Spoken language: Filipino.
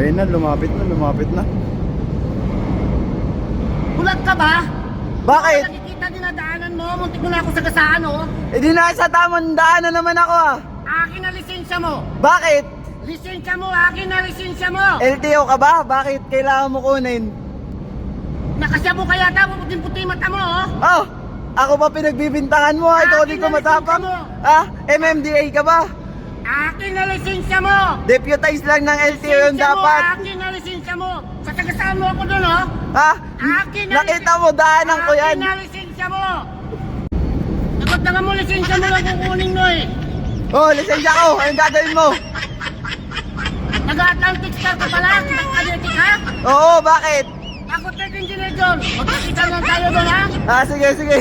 Ayun na, lumapit na, lumapit na. Bulag ka ba? Bakit? Nakikita dinadaanan mo, muntik mo na ako sa gasaan, oh. Eh di nasa tamang daanan naman ako ah. Akin na lisensya mo. Bakit? Lisensya mo, akin na lisensya mo. LTO ka ba? Bakit kailangan mo kunin? Nakasabo ka yata, puputing-puti mata mo, oh. Oh, ako pa pinagbibintangan mo ah. Ikaw di ko matapang. Ah, MMDA ka ba? Akin na lisensya mo. Deputize lang ng LTO yung Lisensya mo, dapat. Akin na lisensya mo. Sasagasaan mo ako dun, oh. Ha? Akin na Nakita mo, daanan ko yan. Akin na lisensya mo. Sagot na nga mo, lisensya mo lang kukunin mo, eh. Oh, lisensya ko. Anong gagawin mo? Nag-Atlantic Star ka pala? Nag-Atlantic ka? Oo, bakit? Ako 13 engineer John. Magkakita lang tayo doon, ha? Ah, sige, sige.